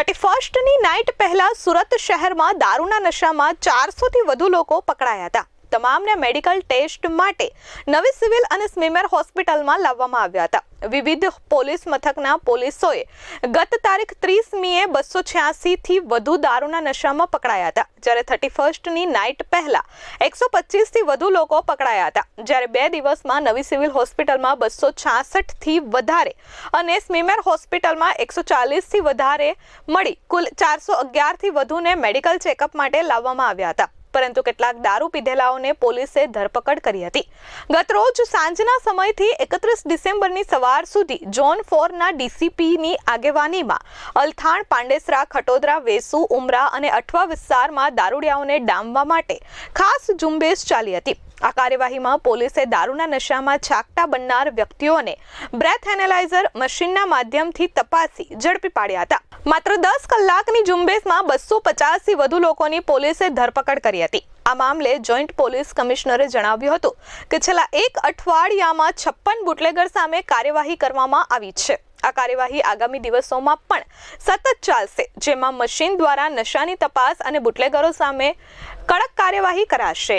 Thirty ફર્સ્ટની night પહેલા સુરત શહેરમાં દારૂના નશામાં ચારસોથી વધુ લોકો પકડાયા હતા. તમામને મેડિકલ ટેસ્ટ માટે નવી સિવિલ અને સ્મીમેર હોસ્પિટલમાં લાવવામાં આવ્યા હતા. વિવિધ પોલીસ મથકના પોલીસોએ ગત તારીખ ત્રીસ મીએ બસો છ્યાસીથી વધુ દારૂના નશામાં પકડાયા હતા. જ્યારે થર્ટી ફર્સ્ટની નાઇટ પહેલા એકસો પચીસથી વધુ લોકો પકડાયા હતા. જ્યારે બે દિવસમાં નવી સિવિલ હોસ્પિટલમાં બસો છાસઠથી વધારે અને સ્મીમેર હોસ્પિટલમાં એકસો ચાલીસથી વધારે મળી કુલ ચારસો અગિયારથી વધુને મેડિકલ ચેકઅપ માટે લાવવામાં આવ્યા હતા. પરંતુ કેટલાક દારૂ પીધેલાઓને પોલીસે ધરપકડ કરી હતી. ગતરોજ સાંજના સમયથી એકત્રીસ ડિસેમ્બરની સવાર સુધી ઝોન ફોરના ડીસીપીની આગેવાનીમાં અલથાણ, પાંડેસરા, ખટોદરા, વેસુ, ઉમરા અને અઠવા વિસ્તારમાં દારૂડિયાઓને ડામવા માટે ખાસ ઝુંબેશ ચાલી હતી. આ કાર્યવાહીમાં પોલીસે દારૂના નશામાં છાકટા બનનાર વ્યક્તિઓને બ્રેથ એનાલાઇઝર મશીનના માધ્યમથી તપાસી ઝડપી પાડ્યા હતા. માત્ર દસ કલાકની ઝુંબેશમાં બસો પચાસથી વધુ લોકોની પોલીસે ધરપકડ કરી હતી. આ મામલે જોઈન્ટ પોલીસ કમિશનરે જણાવ્યું હતું કે છેલ્લા એક અઠવાડિયામાં છપ્પન બુટલેગર સામે કાર્યવાહી કરવામાં આવી છે. આ કાર્યવાહી આગામી દિવસોમાં પણ સતત ચાલશે, જેમાં મશીન દ્વારા નશાની તપાસ અને બુટલેગરો સામે કડક કાર્યવાહી કરાશે.